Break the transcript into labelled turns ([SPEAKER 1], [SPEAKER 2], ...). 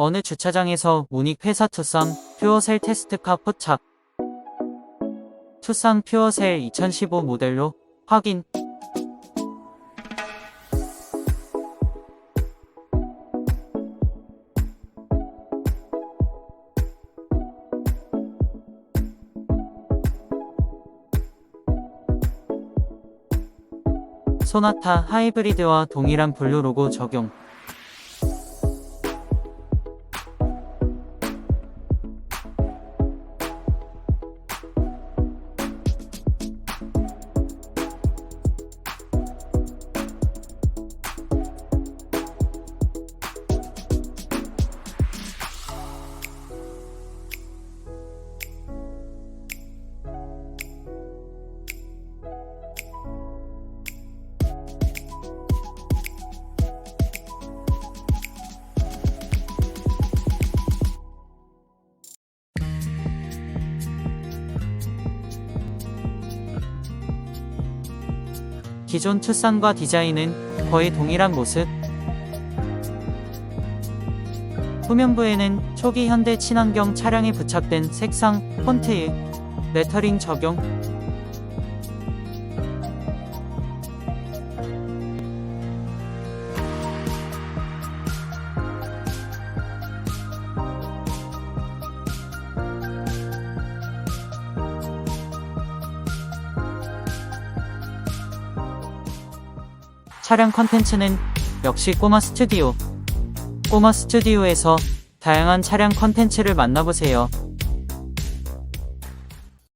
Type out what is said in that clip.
[SPEAKER 1] 어느 주차장에서 우닉 회사 투싼 퓨어셀 테스트카 포착. 투싼 퓨어셀 2015 모델로 확인. 소나타 하이브리드와 동일한 블루 로고 적용. 기존 투싼과 디자인은 거의 동일한 모습. 후면부에는 초기 현대 친환경 차량에 부착된 색상, 폰트의 레터링 적용. 촬영 컨텐츠는 역시 꼬마 스튜디오. 꼬마 스튜디오에서 다양한 촬영 컨텐츠를 만나보세요.